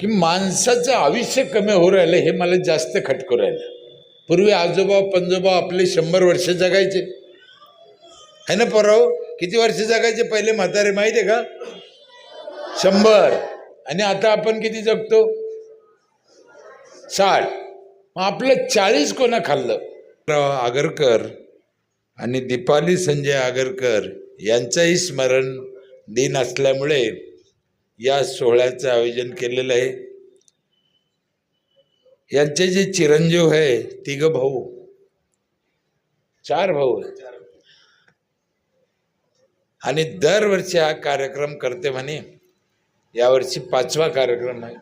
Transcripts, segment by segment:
की माणसाचं आयुष्य कमी होऊ राहिलं हे मला जास्त खटकू राहिलं. पूर्वी आजोबा पंजोबा आपले शंभर वर्ष जगायचे. है ना पराव किती वर्ष जगायचे? पहिले म्हातारे माहीत आहे का? शंभर. आणि आता आपण किती जगतो? साठ. मग आपलं चाळीस कोणा खाल्लं? आगरकर आणि दीपाली संजय आगरकर यांचंही स्मरण दिन असल्यामुळे या सोहळ्याचं आयोजन केलेलं आहे. यांचे जे चिरंजीव आहे तिघ भाऊ. चार भाऊ आणि दरवर्षी हा कार्यक्रम करते म्हणे. यावर्षी पाचवा कार्यक्रम आहे.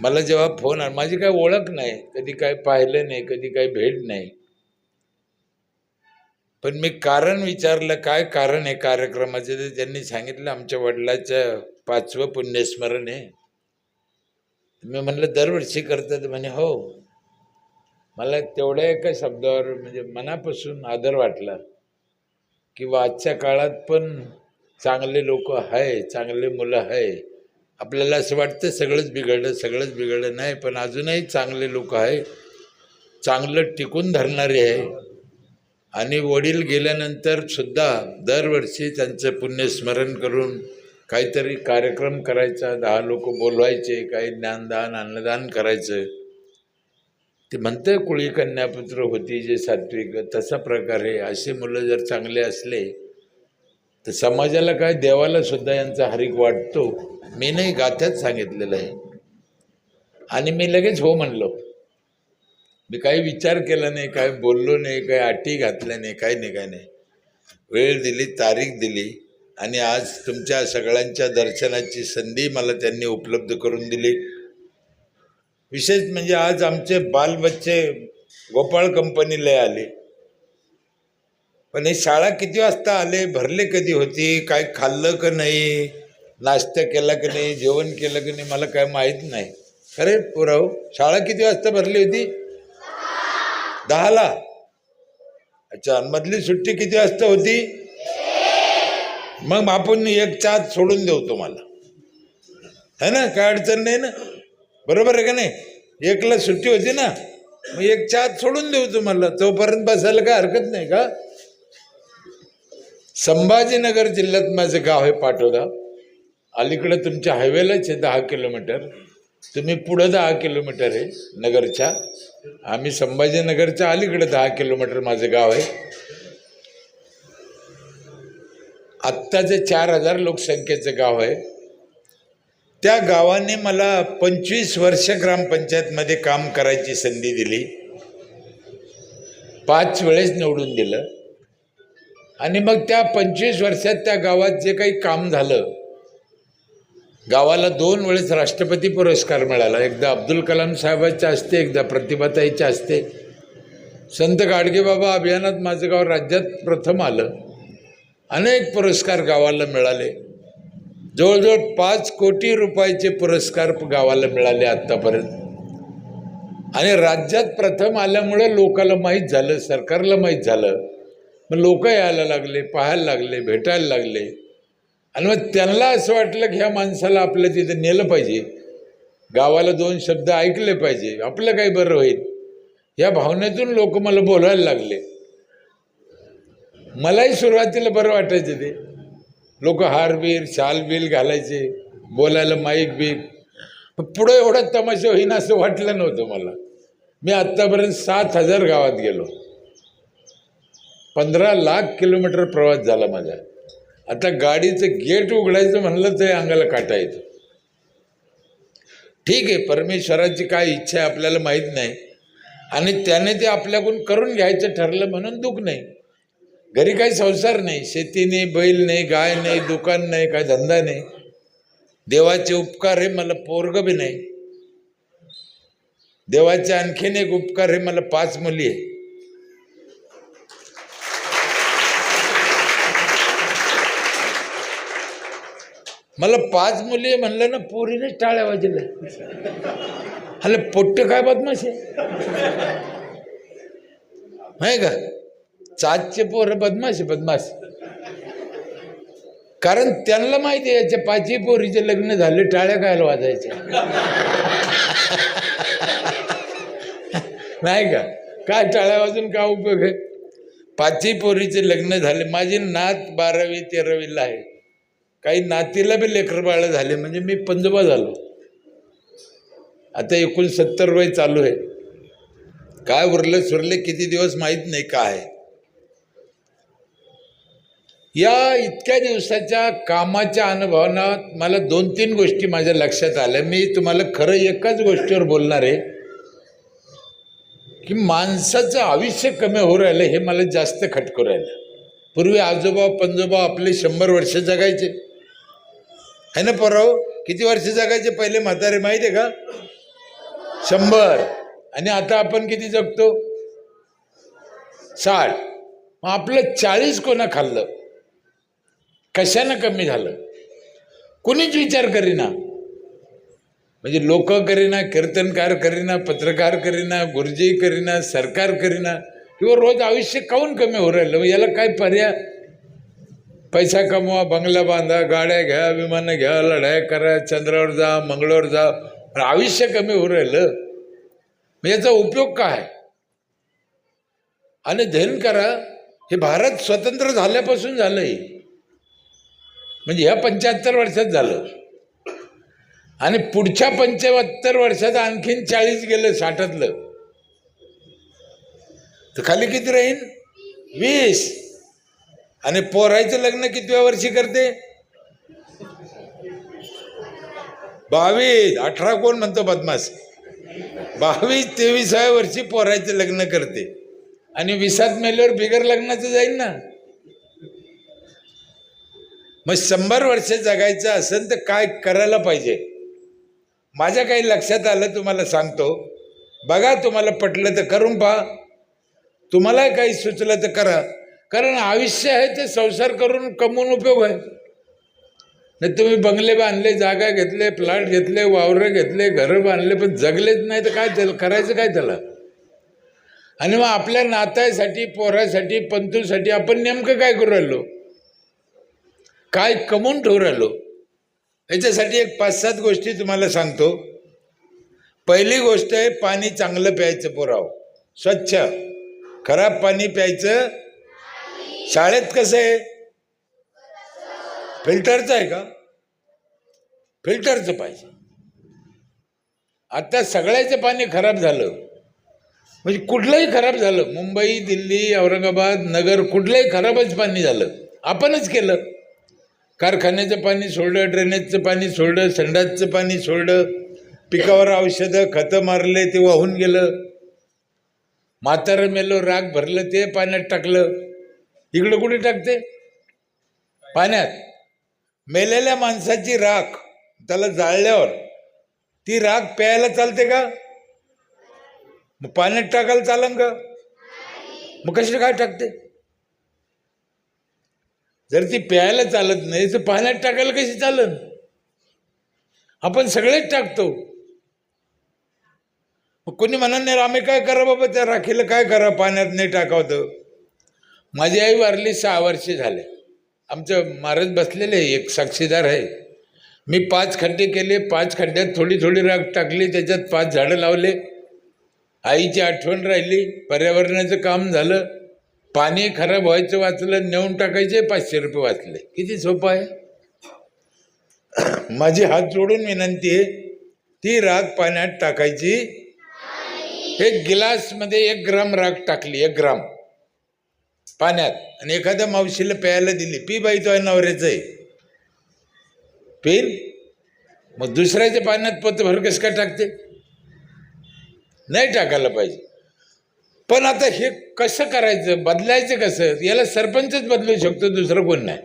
मला जेव्हा फोन आला माझी काय ओळख नाही. कधी काय पाहिलं नाही कधी काही भेट नाही. पण मी कारण विचारलं काय कारण आहे कार्यक्रमाचे? तर त्यांनी सांगितलं आमच्या वडिलाचं पाचवं पुण्यस्मरण आहे. मी म्हणलं दरवर्षी करतात. म्हणे हो. मला तेवढ्या एका शब्दावर म्हणजे मनापासून आदर वाटला किंवा आजच्या काळात पण चांगले लोक आहे चांगले मुलं आहे. आपल्याला असं वाटतं सगळंच बिघडलं सगळंच बिघडलं. नाही पण अजूनही चांगले लोक आहे. चांगलं टिकून धरणारे आहे. आणि वडील गेल्यानंतर सुद्धा दरवर्षी त्यांचं पुण्यस्मरण करून काहीतरी कार्यक्रम करायचा दहा लोक बोलवायचे काही ज्ञानदान अन्नदान करायचं. ते म्हणतं कुळी कन्यापुत्र होती जे सात्विक तसा प्रकार आहे. असे मुलं जर चांगले असले तर समाजाला काय देवाला सुद्धा यांचा हरिक वाटतो. मी नाही गाथ्यात सांगितलेलं आहे. आणि मी लगेच हो म्हणलो. मी काही विचार केला नाही काय बोललो नाही काही अटी घातल्या नाही काही नाही काय नाही. वेळ दिली तारीख दिली आणि आज तुमच्या सगळ्यांच्या दर्शनाची संधी मला त्यांनी उपलब्ध करून दिली. विशेष म्हणजे आज आमचे बालबच्चे गोपाळ कंपनीला आले. पण हे शाळा किती वाजता आले भरले कधी होती काय खाल्लं का नाही नाश्ता केला का नाही जेवण केलं का नाही मला काय माहीत नाही. खरे पुराव शाळा किती वाजता भरली होती? दहाला. अच्छा मधली सुट्टी किती वाजता होती? मग आपण एक चाच सोडून देऊ तुम्हाला. है ना? काय अडचण नाही ना? बरोबर आहे का नाही? एकला सुट्टी होती ना मग एक चाच सोडून देऊ तुम्हाला. तोपर्यंत बसायला काय हरकत नाही का? संभाजीनगर जिल्ह्यात माझं गाव आहे पाटोदा. अलीकडे तुमच्या हायवेलाच आहे दहा किलोमीटर. तुम्ही पुढं दहा किलोमीटर आहे नगरच्या. आम्ही संभाजीनगरच्या अलीकडे दहा किलोमीटर माझं गाव आहे. आत्ताचं चार हजार लोकसंख्येचं गाव आहे. त्या गावाने मला पंचवीस वर्ष ग्रामपंचायतमध्ये काम करायची संधी दिली. पाच वेळेस निवडून दिलं. आणि मग त्या पंचवीस वर्षात त्या गावात जे काही काम झालं गावाला दोन वेळेस राष्ट्रपती पुरस्कार मिळाला. एकदा अब्दुल कलाम साहेबाच्या असते एकदा प्रतिभाताईच्या असते संत गाडगेबाबा अभियानात माझं गाव राज्यात प्रथम आलं. अनेक पुरस्कार गावाला मिळाले. जवळजवळ पाच कोटी रुपयाचे पुरस्कार गावाला मिळाले आत्तापर्यंत आणि राज्यात प्रथम आल्यामुळं लोकाला माहीत झालं सरकारला माहीत झालं. मग लोक यायला लागले पाहायला लागले भेटायला लागले. आणि मग त्यांना असं वाटलं की ह्या माणसाला आपल्या तिथे नेलं पाहिजे. गावाला दोन शब्द ऐकले पाहिजे. आपलं काही बरं होईल. या भावनेतून लोक मला बोलायला लागले. मलाही सुरुवातीला बरं वाटायचं ते. लोक हारबीर शालबील घालायचे बोलायला माईक बीक. पुढे पुढं एवढा तमाशा होईन असं वाटलं नव्हतं मला. मी आत्तापर्यंत सात हजार गावात गेलो. पंधरा लाख किलोमीटर प्रवास झाला माझा. आता गाडीचं गेट उघडायचं म्हणलं तर अंगाला काटा ठीक आहे परमेश्वराची काय इच्छा आहे आपल्याला माहीत नाही. आणि त्याने ते आपल्याकडून करून घ्यायचं ठरलं म्हणून दुःख नाही. घरी काही संसार नाही. शेती नाही बैल नाही गाय नाही दुकान नाही काय धंदा नाही. देवाचे उपकार हे मला पोरग बी नाही. देवाचे आणखीन एक उपकार हे मला पाच मुली आहे मला पाच मुली आहे म्हणलं ना पोरीने टाळ्या वाजल्या. हल्ले पोट्ट काय बदमाश आहे? का? चाचचे पोरं बदमाश आहे बदमाश. कारण त्यांना माहिती आहे याच्या पाचही पोरीचे लग्न झाले टाळ्या कायला वाजायच्या? नाही का? काय टाळ्या वाजून काय उपयोग आहे? पाचही पोरीचे लग्न झाले माझी नात बारावी तेरावीला आहे. काही नातीला बी लेकर बाळ झाले म्हणजे मी पंजोबा झालो. आता एकूण सत्तर वय चालू आहे. काय उरले सुरले किती दिवस माहीत नाही काय. या इतक्या दिवसाच्या कामाच्या अनुभवानं मला दोन तीन गोष्टी माझ्या लक्षात आल्या. मी तुम्हाला खरं एकाच गोष्टीवर बोलणार आहे की माणसाचं आयुष्य कमी होऊ राहिलं हे मला जास्त खटकू राहिलं. पूर्वी आजोबा पंजोबा आपले शंभर वर्ष जगायचे. है ना परव? किती वर्ष जगायचे पहिले म्हातारे माहिती आहे का? शंभर. आणि आता आपण किती जगतो? साठ. मग आपलं चाळीस कोणा खाल्लं? कशानं कमी झालं? कोणीच विचार करीना. म्हणजे लोक करीना कीर्तनकार करीना पत्रकार करीना गुरुजी करीना सरकार करीना किंवा रोज आयुष्य काऊन कमी होऊ राहिलं? मग याला काय पर्याय? पैसा कमवा बंगला बांधा गाड्या घ्या विमानं घ्या लढाया करा चंद्रावर जा मंगळावर जा. पण आयुष्य कमी होऊ राहिलं. मग याचा उपयोग काय? आणि ध्यान करा हे भारत स्वतंत्र झाल्यापासून झालंय. म्हणजे ह्या पंच्याहत्तर वर्षात झालं. आणि पुढच्या पंच्याहत्तर वर्षात आणखीन चाळीस गेलं साठातलं. तर खाली किती राहील वीस. आणि पोरायचं लग्न कितव्या वर्षी करते? बावीस. अठरा कोण म्हणतो बदमाश? बावीस तेवीसाव्या वर्षी पोरायचं लग्न करते. आणि विसात मेल्यावर बिगर लग्नाचं जाईल ना. मग शंभर वर्ष जगायचं असेल तर काय करायला पाहिजे? माझ्या काही लक्षात आलं तुम्हाला सांगतो. बघा तुम्हाला पटलं तर करून पहा. तुम्हाला काही सुचलं तर करा. कारण आयुष्य आहे ते संसार करून कमवून उपयोग आहे. नाही तुम्ही बंगले बांधले जागा घेतले प्लॉट घेतले वावरं घेतले घरं बांधले पण जगलेच नाही तर काय त्याला करायचं काय त्याला? आणि मग आपल्या नात्यासाठी पोरासाठी पंतूसाठी आपण नेमकं काय करू राहिलो? काय कमवून ठेवू राहिलो? याच्यासाठी एक पाच सात गोष्टी तुम्हाला सांगतो. पहिली गोष्ट आहे पाणी चांगलं प्यायचं पुराव. स्वच्छ. खराब पाणी प्यायचं शाळेत कसं आहे? फिल्टरचं आहे का? फिल्टरचं पाहिजे. आता सगळ्याचं पाणी खराब झालं. म्हणजे कुठलंही खराब झालं. मुंबई दिल्ली औरंगाबाद नगर कुठलंही खराबच पाणी झालं. आपणच केलं. कारखान्याचं पाणी सोडलं ड्रेनेजचं पाणी सोडलं संडासचं पाणी सोडलं. पिकावर औषधं खतं मारले ते वाहून गेलं. म्हातारं मेलो राग भरलं ते पाण्यात टाकलं. इकडं कुठे टाकते? पाण्यात. मेलेल्या माणसाची राख त्याला जाळल्यावर ती राख प्यायला चालते का? मग पाण्यात टाकायला चालन का? मग कशी काय टाकते? जर ती प्यायला चालत नाही तर पाण्यात टाकायला कशी चालन? आपण सगळेच टाकतो. मग कोणी म्हणत नाही आम्ही काय करा बाबा त्या राखीला? काय करा? पाण्यात नाही टाकावतं माझी आई वारली सहा वर्षे झाले. आमचं महाराज बसलेले एक साक्षीदार आहे. मी पाच खड्डे केले पाच खड्ड्यात थोडी थोडी राग टाकली त्याच्यात पाच झाडं लावले. आईची आठवण राहिली पर्यावरणाचं काम झालं. पाणी खराब व्हायचं वाचलं नेऊन टाकायचे पाचशे रुपये वाचले. किती सोपं आहे? माझी हात जोडून विनंती आहे ती राख पाण्यात टाकायची. एक गिलासमध्ये एक ग्राम राख टाकली एक ग्राम. पाण्यात. आणि एखाद्या मावशीला प्यायला दिली. पी बाई तो नवऱ्याचं आहे. पेल. मग दुसऱ्याच्या पाण्यात पतभर कसं काय टाकते? नाही टाकायला पाहिजे. पण आता हे कसं करायचं? बदलायचं कसं? याला सरपंचच बदलू शकतो दुसरं कोण नाही.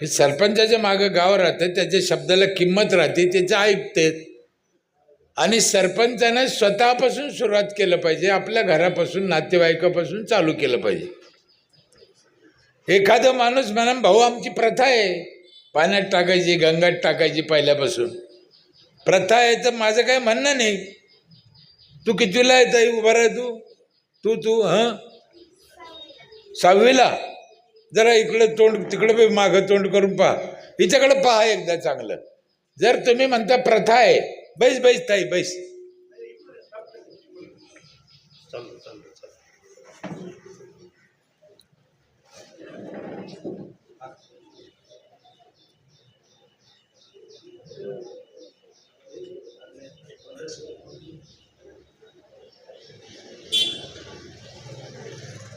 की सरपंचाच्या मागं गाव राहतं त्याच्या शब्दाला किंमत राहते त्याचं ऐकते आणि सरपंचानं स्वतःपासून सुरुवात केलं पाहिजे आपल्या घरापासून नातेवाईकापासून चालू केलं पाहिजे. एखादं माणूस म्हणा भाऊ आमची प्रथा आहे पाण्यात टाकायची गंगात टाकायची पहिल्यापासून. प्रथा आहे तर माझं काय म्हणणं नाही. तू कितीला आहे उभा राह तू. तू तू हां? सहावीला. जरा इकडं तोंड तिकडं मागं तोंड करून पहा. हिच्याकडं पहा एकदा चांगलं. जर तुम्ही म्हणता प्रथा आहे बैस बैस ताई बैस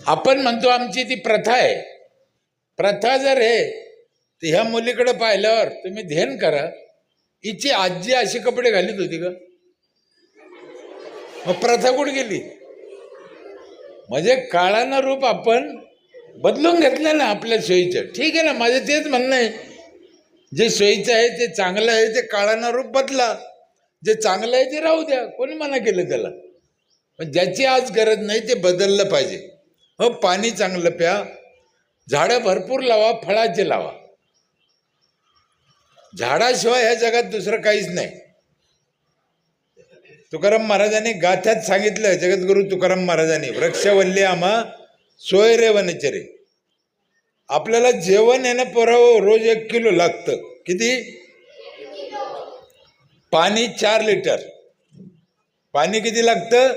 आपण म्हणतो आमची ती प्रथा आहे. प्रथा जर आहे तर ह्या मुलीकडे पाहिल्यावर तुम्ही ध्यान करा. हिची आजी असे कपडे घालीत होती का मग प्रथा कुठे गेली? म्हणजे काळानं रूप आपण बदलून घेतलं ना आपल्या सोयीचं. ठीक आहे ना माझं तेच म्हणणं आहे. जे सोयीचं आहे ते चांगलं आहे ते काळानं रूप बदला. जे चांगलं आहे ते राहू द्या. कोणी मना केलं त्याला? पण ज्याची आज गरज नाही ते बदललं पाहिजे. हो पाणी चांगलं प्या. झाडं भरपूर लावा फळाचे लावा. झाडाशिवाय ह्या जगात दुसरं काहीच नाही. तुकाराम महाराजांनी गाथ्यात सांगितलं जगद्गुरु तुकाराम महाराजांनी वृक्षवल्ली आम्हा सोय रे वनचरे. आपल्याला जेवण येणं पुरावं रोज एक किलो लागतं. किती? पाणी चार लिटर. पाणी किती लागतं?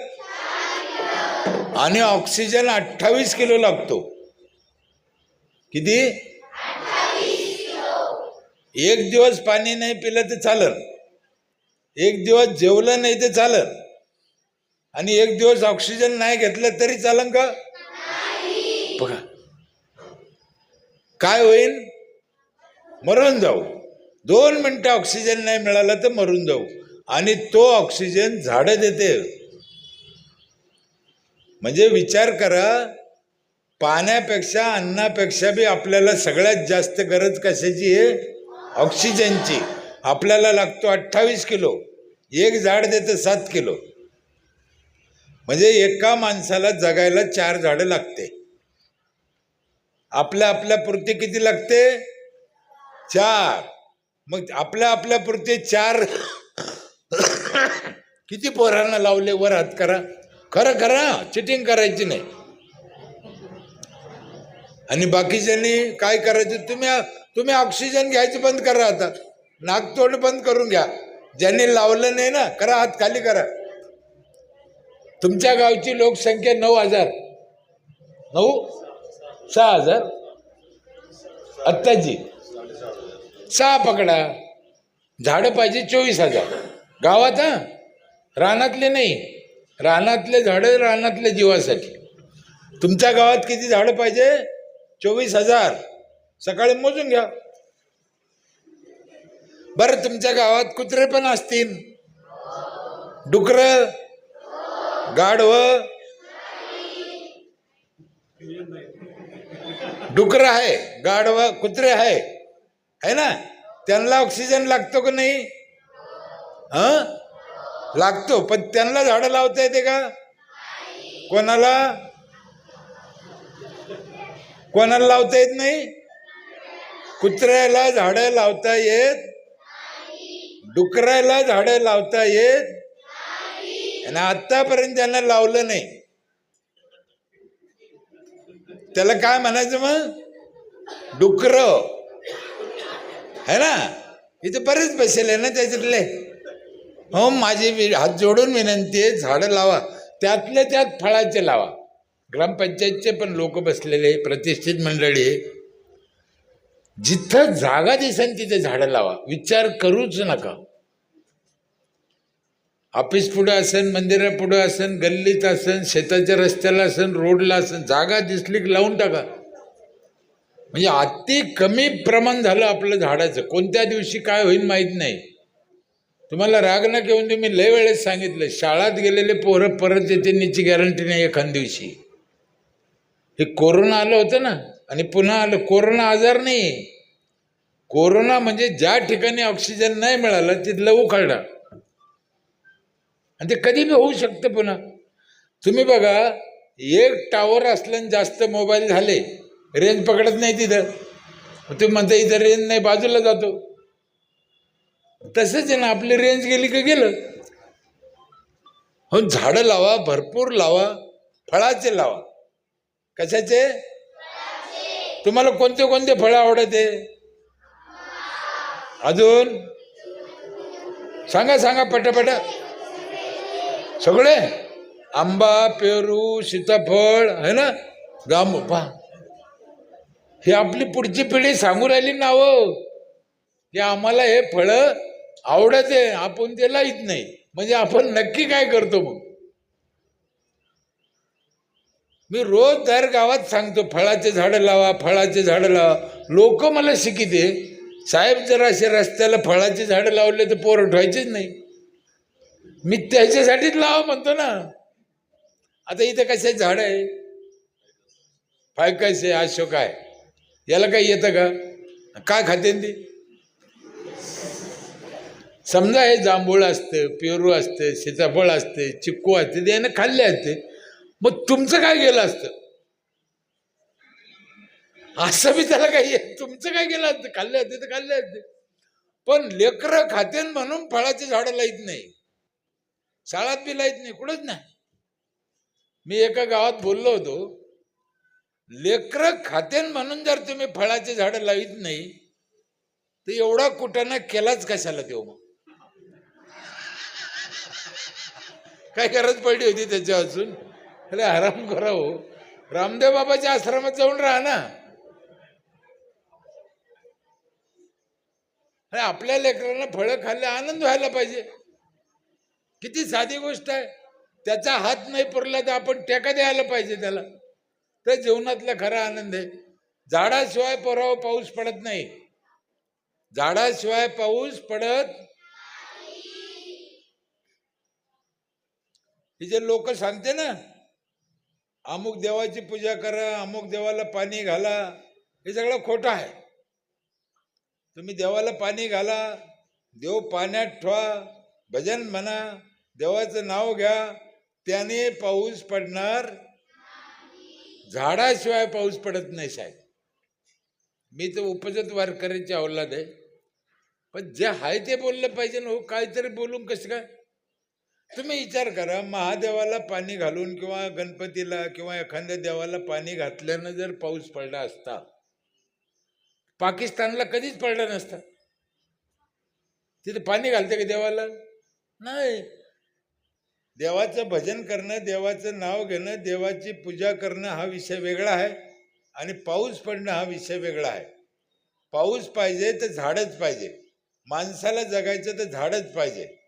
आणि ऑक्सिजन अठ्ठावीस किलो लागतो. किती? एक दिवस पाणी नाही पिलं तर चालल. एक दिवस जेवलं नाही तर चालल. आणि एक दिवस ऑक्सिजन नाही घेतलं तरी चालन का? बघा. काय होईल मरून जाऊ. दोन मिनटं ऑक्सिजन नाही मिळाला तर मरून जाऊ. आणि तो ऑक्सिजन झाडं देते. म्हणजे विचार करा पाण्यापेक्षा अन्नापेक्षा बी आपल्याला सगळ्यात जास्त गरज कशाची आहे? ऑक्सिजनची. आपल्याला लागतो अठ्ठावीस किलो. एक झाड देतं सात किलो. म्हणजे एका माणसाला जगायला चार झाडं लागते. आपल्या आपल्या पुरती किती लागते? चार. मग आपल्या आपल्या पुरते चार किती पोरांना लावले? वर हात करा. खरं करा चिटिंग करायची नाही. आणि बाकीच्यांनी काय करायचं? तुम्ही तुम्ही ऑक्सिजन घ्यायचं बंद करा आता. नाकतोंड बंद करून घ्या. ज्यांनी लावलं नाही ना करा हात खाली करा. तुमच्या गावची लोकसंख्या नऊ हजार. नऊ? सहा हजार. आत्ताची. सहा पकडा. झाडं पाहिजे चोवीस हजार. गावात हां? रानातले नाही. रानातले झाडं रानातल्या जीवासाठी. तुमच्या गावात किती झाडं पाहिजे? चोवीस हजार. सकाळी मोजून घ्या. बरं तुमच्या गावात कुत्रे पण असतील. डुकर गाढव. डुकर आहे गाढव कुत्रे आहे. है ना? त्यांना ऑक्सिजन लागतो का नाही? हा? लागतो पण त्यांना झाडं लावता येते का? कोणाला? कोणाला लावता येत नाही? कुत्र्याला झाडं लावता येत डुकरायला झाडं लावता येत आणि आतापर्यंत त्यांना लावलं नाही. त्याला काय म्हणायचं मग? डुकर. है ना? इथे बरेच बसेल ना त्याच्यातले. हो माझी हात जोडून विनंती आहे झाडं लावा. त्यातल्या त्यात फळाचे लावा. ग्रामपंचायतचे पण लोक बसलेले प्रतिष्ठित मंडळी आहे. जिथं जागा दिसेल तिथे झाडं लावा. विचार करूच नका. ऑफिस पुढं असेल मंदिरा पुढं असेल गल्लीत असेल शेताच्या रस्त्याला असेल रोडला असेल जागा दिसली की लावून टाका. म्हणजे अति कमी प्रमाण झालं आपलं झाडाचं. कोणत्या दिवशी काय होईल माहीत नाही. तुम्हाला राग न घेऊन तुम्ही लय वेळेस सांगितलं शाळात गेलेले पोरं परत येते नीची गॅरंटी नाही एखाद दिवशी. हे कोरोना आलं होतं ना. आणि पुन्हा आलं कोरोना आजार नाही. कोरोना म्हणजे ज्या ठिकाणी ऑक्सिजन नाही मिळालं तिथलं उखाडा. आणि ते कधी बी होऊ शकतं पुन्हा. तुम्ही बघा एक टावर असलं जास्त मोबाईल झाले रेंज पकडत नाही तिथं. तुम्ही म्हणता इथं रेंज नाही बाजूला जातो. तसंच आहे ना आपली रेंज गेली का गेलं. हो झाडं लावा भरपूर लावा फळाचे लावा. कशाचे? तुम्हाला कोणते कोणते फळं आवडते? अजून? सांगा सांगा पटापट. सगळे? आंबा पेरू सीताफळ है ना? जांबू पहा ही आपली पुढची पिढी सांगू राहिली ना हो की आम्हाला हे फळं आवडत आहे आपण ते लाईत नाही. म्हणजे आपण नक्की काय करतो मग? मी रोज दर गावात सांगतो फळाचे झाडं लावा फळाचे झाडं लावा. लोक मला शिकिते साहेब जर असे रस्त्याला फळाची झाडं लावले तर पोर ठेवायचेच नाही. मी त्याच्यासाठीच लावा म्हणतो ना. आता इथं कसे झाड आहे? फायकस आहे अशोक आहे याला काही येतं का? काय खाते ते? समजा हे जांभूळ असतं पेरू असतं सीताफळ असते चिक्कू असते ते यानं खाल्ले असते. मग तुमचं काय गेलं असतं? असं मी त्याला काही तुमचं काय गेलं असतं? खाल्ले असते तर खाल्ले असते. पण लेकरं खातेन म्हणून फळाची झाडं लाईत नाही. शाळात बी लाईत नाही कुठंच नाही. मी एका गावात बोललो होतो लेकरं खातेन म्हणून जर तुम्ही फळाची झाडं लावित नाही तर एवढा कुटाणा केलाच कशाला देऊ मग? काय गरज पडली होती त्याच्या अजून अरे आराम करा हो. रामदेव बाबाच्या आश्रमात जाऊन राहा ना. अरे आपल्या लेकरांना फळं खाल्ले आनंद व्हायला पाहिजे. किती साधी गोष्ट आहे. त्याचा हात नाही पुरला तर आपण टेका द्यायला पाहिजे त्याला. तर जीवनातला खरा आनंद आहे. झाडाशिवाय पराव पाऊस पडत नाही. झाडाशिवाय पाऊस पडत हे जे लोक सांगते ना अमुक देवाची पूजा करा अमुक देवाला पाणी घाला हे सगळं खोटं आहे. तुम्ही देवाला पाणी घाला देव पाण्यात ठेवा भजन म्हणा देवाचं नाव घ्या त्याने पाऊस पडणार झाडाशिवाय पाऊस पडत नाही साहेब. मी तर उपजत वारकऱ्याची अवलाद आहे. पण जे आहे ते बोललं पाहिजे ना हो काहीतरी बोलून कसं काय? तुम्ही विचार करा महादेवाला पाणी घालून किंवा गणपतीला किंवा एखाद्या देवाला पाणी घातल्यानं जर पाऊस पडला असता पाकिस्तानला कधीच पडला नसता. तिथे पाणी घालते का देवाला? नाही. देवाचं भजन करणं देवाचं नाव घेणं देवाची पूजा करणं हा विषय वेगळा आहे आणि पाऊस पडणं हा विषय वेगळा आहे. पाऊस पाहिजे तर झाडच पाहिजे. माणसाला जगायचं तर झाडच पाहिजे.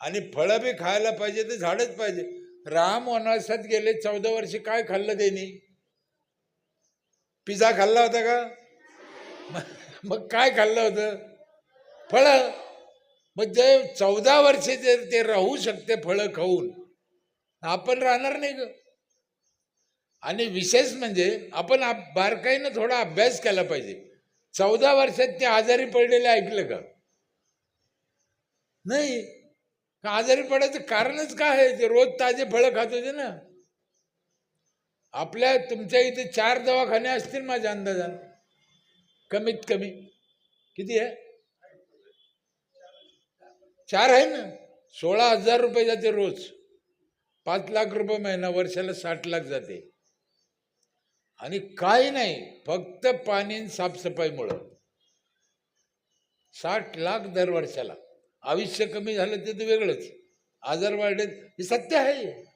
आणि फळं बी खायला पाहिजे तर झाडच पाहिजे. राम वनवासात गेले चौदा वर्षे काय खाल्लं त्यांनी? पिझ्झा खाल्ला होता का? मग काय खाल्लं होतं? फळं. मग जे चौदा वर्षे ते ते राहू शकते फळं खाऊन. आपण राहणार नाही ग. आणि विशेष म्हणजे आपण आप- बारकाईनं थोडा अभ्यास केला पाहिजे. चौदा वर्षात ते आजारी पडलेले ऐकलं का? नाही. का आजारी पडायचं कारणच काय आहे? ते रोज ताजे फळं खात होते ना. आपल्या तुमच्या इथे चार दवाखाने असतील माझ्या अंदाजान. कमीत कमी. किती आहे? चार आहे ना. सोळा हजार रुपये जाते रोज. पाच लाख रुपये महिना वर्षाला साठ लाख जाते. आणि काही नाही फक्त पाणी साफसफाईमुळं. साठ लाख दर वर्षाला. आयुष्य कमी झालं ते तर वेगळंच. आजार वाढले हे सत्य आहे.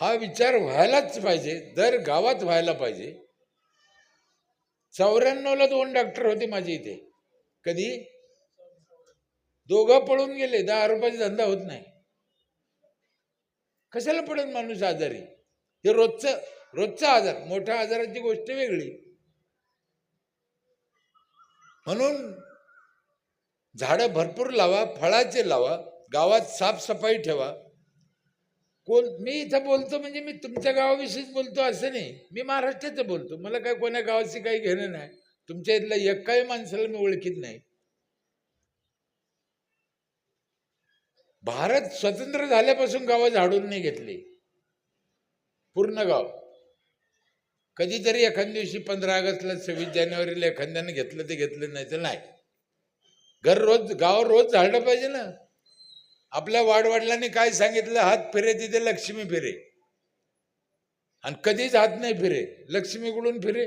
हा विचार व्हायलाच पाहिजे दर गावात व्हायला पाहिजे. चौऱ्याण्णवला दोन डॉक्टर होते माझे इथे. कधी? दोघं पळून गेले दहा रुपयाचा धंदा होत नाही. कशाला पडेल माणूस आजारी? हे रोजचं रोजचा आजार मोठ्या आजाराची गोष्ट वेगळी. म्हणून झाडं भरपूर लावा फळाचे लावा गावात साफसफाई ठेवा. कोण मी इथं बोलतो म्हणजे मी तुमच्या गावाविषयीच बोलतो असं नाही. मी महाराष्ट्राचं बोलतो. मला काय कोण्या गावाशी काही घेणं नाही. तुमच्या इथल्या एकाही माणसाला मी ओळखीत नाही. भारत स्वतंत्र झाल्यापासून गावं झाडून नाही घेतली. पूर्ण गाव. कधीतरी एखाद्या दिवशी पंधरा ऑगस्टला सव्वीस जानेवारीला एखाद्यानं घेतलं ते घेतलं नाही तर नाही. घर रोज गाव रोज झाडलं पाहिजे ना. आपल्या वाडवडिलांनी काय सांगितलं? हात फिरे तिथे लक्ष्मी फिरे. आणि कधीच हात नाही फिरे. लक्ष्मीकडून फिरे.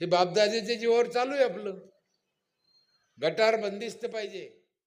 हे बापदादीचे जीवावर चालू आहे आपलं. गटार बंदिस्त पाहिजे.